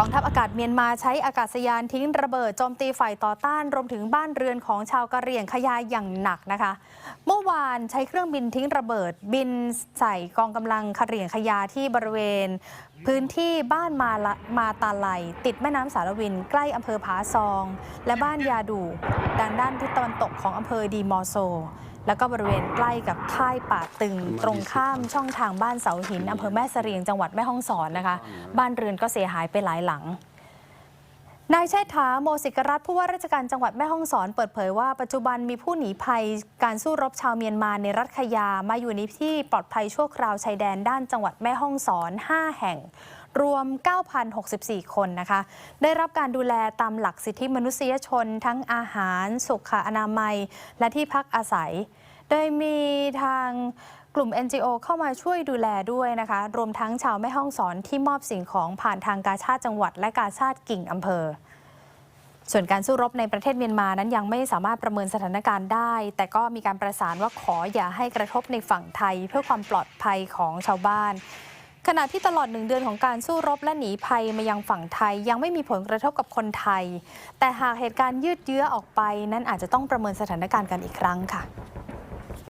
กองทัพอากาศเมียนมาใช้อากาศยานทิ้งระเบิดโจมตีฝ่ายต่อต้านรวมถึงบ้านเรือนของชาวกะเหรี่ยงขยายอย่างหนักนะคะ วานใช้เครื่องบินทิ้งระเบิด บินใส่กองกำลังกะเรียงขยาที่บริเวณ พื้นที่บ้านมาละมาตาไลติดแม่น้ำสารวิน ใกล้อำเภอผาซอง และบ้านยาดูด้านด้านทิศตะวันตกของอำเภอดีมอโซ แล้วก็บริเวณใกล้กับค่ายป่าตึง ตรงข้ามช่องทางบ้านเสาหินอำเภอแม่เสรียงจังหวัดแม่ฮ่องสอนนะคะ บ้านเรือนก็เสียหายไปหลายหลัง นายเชษฐาโมสิกรัตน์ผู้ว่าราชการจังหวัดแม่ฮ่องสอนเปิดเผยว่าปัจจุบันมีผู้หนีภัยการสู้รบชาวเมียนมาในรัฐขยามาอยู่ในที่ปลอดภัยชั่วคราวชายแดนด้านจังหวัดแม่ฮ่องสอน 5 แห่ง รวม 9,064 คนนะคะ ได้รับการดูแลตามหลักสิทธิมนุษยชนทั้งอาหาร สุขอนามัย และที่พักอาศัย โดยมีทางกลุ่ม NGO เข้ามาช่วยดูแลด้วยนะคะ รวมทั้งชาวแม่ห้องสอนที่มอบสิ่งของผ่านทางกาชาติจังหวัด และกาชาติกิ่งอำเภอ ส่วนการสู้รบในประเทศเมียนมานั้นยังไม่สามารถประเมินสถานการณ์ได้ แต่ก็มีการประสานว่าขออย่าให้กระทบในฝั่งไทย เพื่อความปลอดภัยของชาวบ้าน ขณะที่ตลอดหนึ่งเดือนของการสู้รบและหนีภัยมายังฝั่งไทย ยังไม่มีผลกระทบกับคนไทย แต่หากเหตุการณ์ยืดเยื้อออกไป นั้นอาจจะต้องประเมินสถานการณ์กันอีกครั้งค่ะ